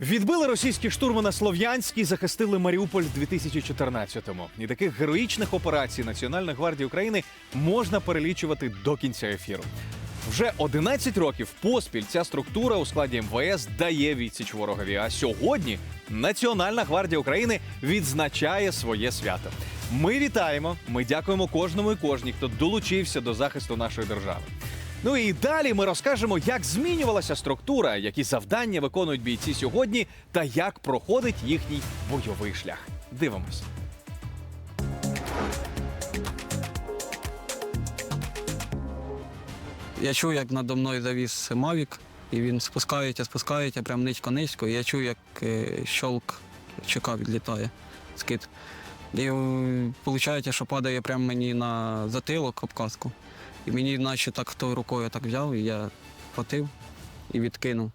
Відбили російські штурми на Слов'янській, захистили Маріуполь в 2014-му. І таких героїчних операцій Національної гвардії України можна перелічувати до кінця ефіру. Вже 11 років поспіль ця структура у складі МВС дає відсіч ворогові. А сьогодні Національна гвардія України відзначає своє свято. Ми вітаємо. Ми дякуємо кожному і кожній, хто долучився до захисту нашої держави. Ну і далі ми розкажемо, як змінювалася структура, які завдання виконують бійці сьогодні, та як проходить їхній бойовий шлях. Дивимось. Я чув, як надо мною завіз Мавік, і він спускається, спускається прям низько-низько. Я чув, як е, щолк ЧК відлітає скид. І виходить, що падає прямо мені на затилок об каску. І мені наче так хто рукою так взяв, і я хватив і відкинув.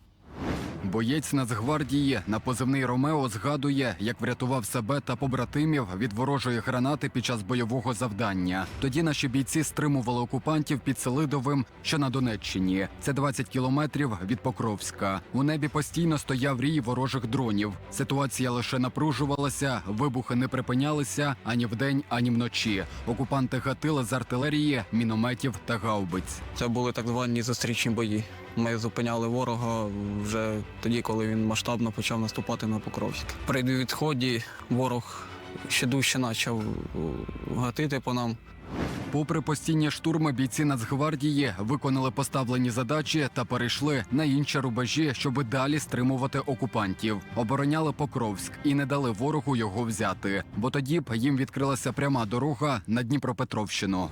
Боєць Нацгвардії на позивний Ромео згадує, як врятував себе та побратимів від ворожої гранати під час бойового завдання. Тоді наші бійці стримували окупантів під Селидовим, що на Донеччині. Це 20 кілометрів від Покровська. У небі постійно стояв рій ворожих дронів. Ситуація лише напружувалася, вибухи не припинялися ані вдень, ані вночі. Окупанти гатили з артилерії, мінометів та гаубиць. Це були так звані зустрічні бої. Ми зупиняли ворога вже тоді, коли він масштабно почав наступати на Покровськ. При відході ворог ще дужче почав е, гатити по нам. Попри постійні штурми, бійці Нацгвардії виконали поставлені задачі та перейшли на інші рубежі, щоб далі стримувати окупантів. Обороняли Покровськ і не дали ворогу його взяти, бо тоді б їм відкрилася пряма дорога на Дніпропетровщину.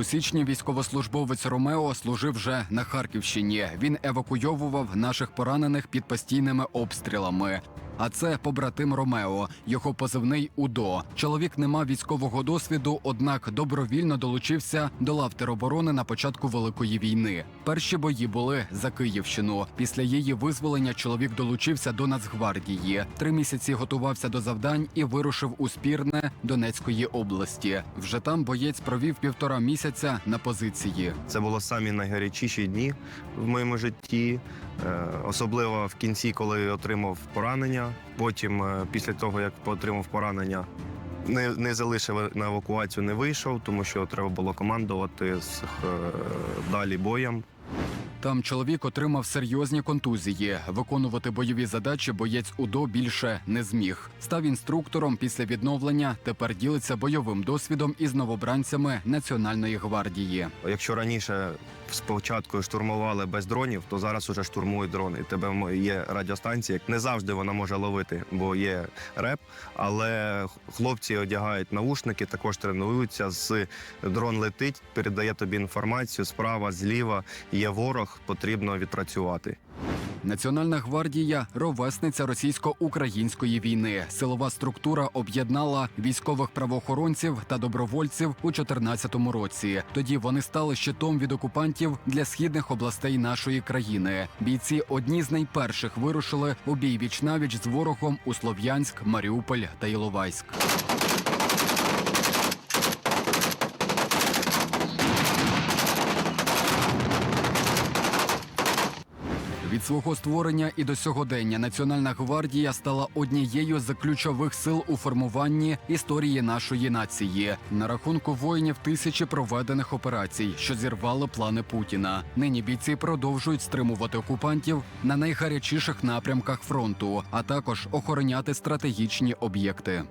У січні військовослужбовець Ромео служив вже на Харківщині. Він евакуйовував наших поранених під постійними обстрілами. А це побратим Ромео, його позивний УДО. Чоловік не мав військового досвіду, однак добровільно долучився до лав тероборони на початку великої війни. Перші бої були за Київщину. Після її визволення чоловік долучився до Нацгвардії. Три місяці готувався до завдань і вирушив у спірне Донецької області. Вже там боєць провів півтора місяця на позиції. Це було самі найгарячіші дні в моєму житті, особливо в кінці, коли отримав поранення. Потім, е, після того, як отримав поранення, не, не залишив на евакуацію, не вийшов, тому що треба було командувати з е, далі боєм. Там чоловік отримав серйозні контузії. Виконувати бойові задачі боєць УДО більше не зміг. Став інструктором після відновлення. Тепер ділиться бойовим досвідом із новобранцями Національної гвардії. Якщо раніше спочатку штурмували без дронів, то зараз уже штурмують дрони. Тебе є радіостанція. Не завжди вона може ловити, бо є реп. Але хлопці одягають наушники, також тренуються. З дрон летить, передає тобі інформацію справа, зліва. Є ворог, потрібно відпрацювати. Національна гвардія ровесниця російсько-української війни. Силова структура об'єднала військових правоохоронців та добровольців у 2014 році. Тоді вони стали щитом від окупантів для східних областей нашої країни. Бійці одні з найперших вирушили у бій віч-навіч з ворогом у Слов'янськ, Маріуполь та Іловайськ. Від свого створення і до сьогодення Національна гвардія стала однією з ключових сил у формуванні історії нашої нації. На рахунку воїнів тисячі проведених операцій, що зірвали плани Путіна. Нині бійці продовжують стримувати окупантів на найгарячіших напрямках фронту, а також охороняти стратегічні об'єкти.